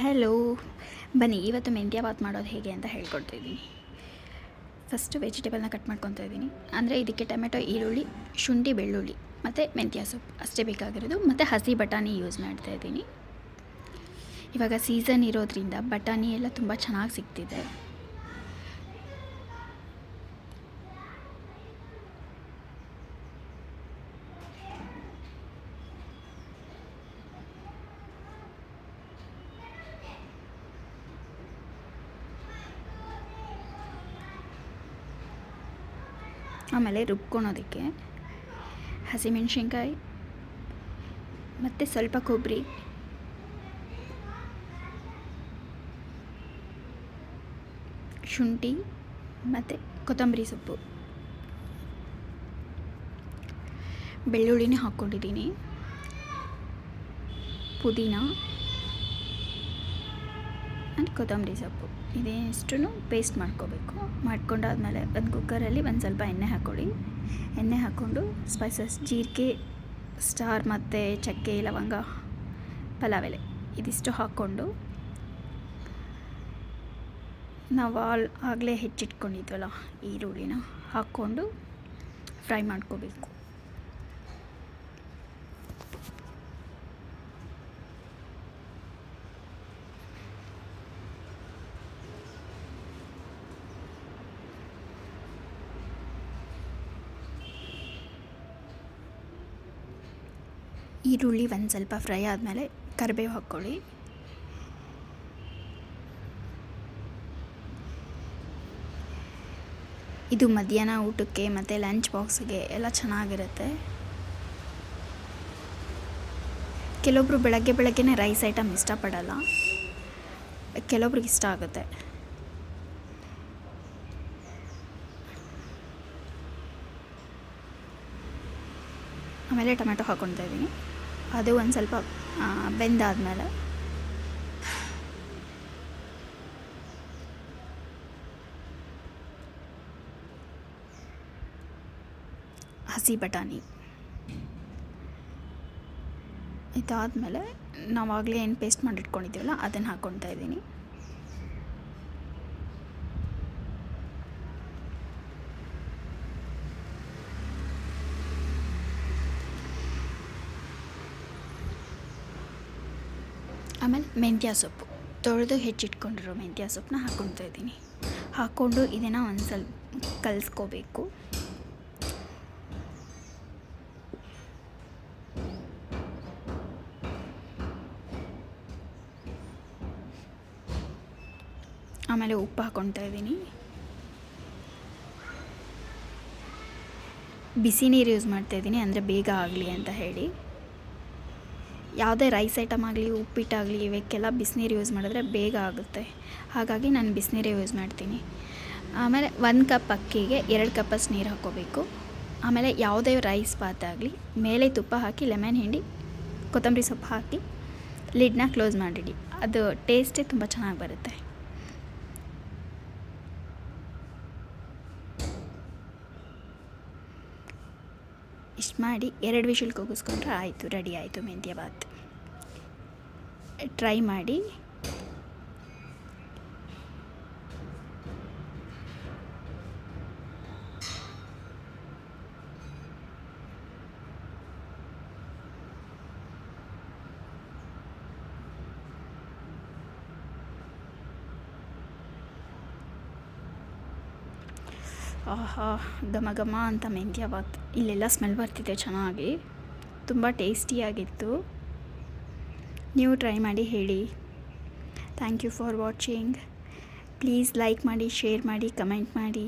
Hello ಬನ್ನಿ, ಇವತ್ತು ಮೆಂತ್ಯ ಬಾತ್ ಮಾಡೋದು ಹೇಗೆ ಅಂತ ಹೇಳ್ಕೊಡ್ತಿದ್ದೀನಿ ಫಸ್ಟು ವೆಜಿಟೇಬಲ್ನ ಕಟ್ ಮಾಡ್ಕೊತಾ ಇದ್ದೀನಿ. ಅಂದರೆ ಇದಕ್ಕೆ ಟೊಮೆಟೊ, ಈರುಳ್ಳಿ, ಶುಂಠಿ, ಬೆಳ್ಳುಳ್ಳಿ, ಮತ್ತು ಮೆಂತ್ಯ ಸೊಪ್ಪು. ಅಷ್ಟೇ ಬೇಕಾಗಿರೋದು. ಮತ್ತು ಹಸಿ ಬಟಾಣಿ ಯೂಸ್ ಮಾಡ್ತಾ ಇದ್ದೀನಿ. ಇವಾಗ ಸೀಸನ್ ಇರೋದ್ರಿಂದ ಬಟಾಣಿ ಎಲ್ಲ ತುಂಬ ಚೆನ್ನಾಗಿ ಸಿಗ್ತಿದೆ. ಆಮೇಲೆ ರುಬ್ಕೊಳೋದಕ್ಕೆ ಹಸಿಮೆಣ್ಸಿನ್ಕಾಯಿ ಮತ್ತು ಸ್ವಲ್ಪ ಕೊಬ್ಬರಿ. ಶುಂಠಿ ಮತ್ತು ಕೊತ್ತಂಬರಿ ಸೊಪ್ಪು. ಬೆಳ್ಳುಳ್ಳಿನೇ ಹಾಕ್ಕೊಂಡಿದ್ದೀನಿ. ಪುದೀನ ಆ್ಯಂಡ್ ಕೊತ್ತಂಬರಿ ಸೊಪ್ಪು. ಇದಿಷ್ಟು ಪೇಸ್ಟ್ ಮಾಡ್ಕೋಬೇಕು. ಮಾಡ್ಕೊಂಡಾದ್ಮೇಲೆ ಒಂದು ಕುಕ್ಕರಲ್ಲಿ ಒಂದು ಸ್ವಲ್ಪ ಎಣ್ಣೆ ಹಾಕ್ಕೊಳ್ಳಿ ಎಣ್ಣೆ ಹಾಕ್ಕೊಂಡು ಸ್ಪೈಸಸ್ ಜೀರಿಗೆ, ಸ್ಟಾರ್ ಮತ್ತು ಚಕ್ಕೆ, ಲವಂಗ, ಪಲಾವ್ ಎಲೆ ಇದಿಷ್ಟು ಹಾಕ್ಕೊಂಡು ನಾವು ಆಲ್ ಆಗಲೇ ಹೆಚ್ಚಿಟ್ಕೊಂಡಿದ್ವಲ್ಲ ಈರುಳ್ಳಿನ ಹಾಕ್ಕೊಂಡು ಫ್ರೈ ಮಾಡ್ಕೋಬೇಕು. ಈರುಳ್ಳಿ ಒಂದು ಸ್ವಲ್ಪ ಫ್ರೈ ಆದಮೇಲೆ ಕರಿಬೇವು ಹಾಕ್ಕೊಳ್ಳಿ. ಇದು ಮಧ್ಯಾಹ್ನ ಊಟಕ್ಕೆ ಮತ್ತು ಲಂಚ್ ಬಾಕ್ಸ್ಗೆ ಎಲ್ಲ ಚೆನ್ನಾಗಿರುತ್ತೆ. ಕೆಲವೊಬ್ರು ಬೆಳಗ್ಗೆ ಬೆಳಗ್ಗೆನೇ ರೈಸ್ ಐಟಮ್ ಇಷ್ಟಪಡಲ್ಲ. ಕೆಲವೊಬ್ರಿಗೆ ಇಷ್ಟ ಆಗುತ್ತೆ. ಆಮೇಲೆ ಟೊಮೆಟೊ ಹಾಕ್ಕೊತಾ ಇದ್ದೀನಿ. ಅದು ಒಂದು ಸ್ವಲ್ಪ ಬೆಂದಾದಮೇಲೆ ಹಸಿ ಬಟಾಣಿ. ಇದಾದಮೇಲೆ ನಾವಾಗಲೇ ಏನು ಪೇಸ್ಟ್ ಮಾಡಿಟ್ಕೊಂಡಿದ್ದೀವಲ್ಲ, ಅದನ್ನು ಹಾಕ್ಕೊತಾ ಇದ್ದೀನಿ. ಆಮೇಲೆ ಮೆಂತ್ಯ ಸೊಪ್ಪು. ತೊಳೆದು ಹೆಚ್ಚಿಟ್ಕೊಂಡಿರೋ ಮೆಂತ್ಯ ಸೊಪ್ಪನ್ನ ಹಾಕ್ಕೊಳ್ತಾ ಇದ್ದೀನಿ. ಹಾಕ್ಕೊಂಡು ಇದನ್ನು ಒಂದು ಸ್ವಲ್ಪ ಕಲಿಸ್ಕೋಬೇಕು. ಆಮೇಲೆ ಉಪ್ಪು ಹಾಕ್ಕೊತಾ ಇದ್ದೀನಿ. ಬಿಸಿ ನೀರು ಯೂಸ್ ಮಾಡ್ತಾ ಮಾಡ್ತಾಯಿದ್ದೀನಿ ಅಂದರೆ ಬೇಗ ಆಗಲಿ ಅಂತ ಹೇಳಿ. ಯಾವುದೇ ರೈಸ್ ಐಟಮ್ ಆಗಲಿ, ಉಪ್ಪಿಟ್ಟಾಗಲಿ, ಇವಕ್ಕೆಲ್ಲ ಬಿಸಿನೀರು ಯೂಸ್ ಮಾಡಿದ್ರೆ ಬೇಗ ಆಗುತ್ತೆ. ಹಾಗಾಗಿ ನಾನು ಬಿಸಿನೀರೇ ಯೂಸ್ ಮಾಡ್ತೀನಿ. ಆಮೇಲೆ ಒಂದು ಕಪ್ ಅಕ್ಕಿಗೆ ಎರಡು ಕಪ್ಪಷ್ಟು ನೀರು ಹಾಕ್ಕೋಬೇಕು. ಆಮೇಲೆ ಯಾವುದೇ ರೈಸ್ ಬಾತ್ ಆಗಲಿ, ಮೇಲೆ ತುಪ್ಪ ಹಾಕಿ, ಲೆಮನ್ ಹಿಂಡಿ, ಕೊತ್ತಂಬರಿ ಸೊಪ್ಪು ಹಾಕಿ, ಲಿಡ್ನ ಕ್ಲೋಸ್ ಮಾಡಿಡಿ. ಅದು ಟೇಸ್ಟೇ ತುಂಬ ಚೆನ್ನಾಗಿ ಬರುತ್ತೆ. ಇಷ್ಟು ಮಾಡಿ ಎರಡು ವಿಷಲ್ ಕೂಗಿಸ್ಕೊಂಡ್ರೆ ಆಯಿತು ರೆಡಿ ಆಯಿತು ಮೆಂತ್ಯ ಬಾತ್ ಟ್ರೈ ಮಾಡಿ. ಆಹಾ ಘಮ ಘಮ ಅಂತ ಮೆಂತ್ಯ ಬಾತ್. ಇಲ್ಲೆಲ್ಲ ಸ್ಮೆಲ್ ಬರ್ತಿದೆ ಚೆನ್ನಾಗಿ. ತುಂಬ ಟೇಸ್ಟಿಯಾಗಿತ್ತು ನೀವು ಟ್ರೈ ಮಾಡಿ ಹೇಳಿ. Thank you for watching please like ಮಾಡಿ ಶೇರ್ ಮಾಡಿ ಕಮೆಂಟ್ ಮಾಡಿ.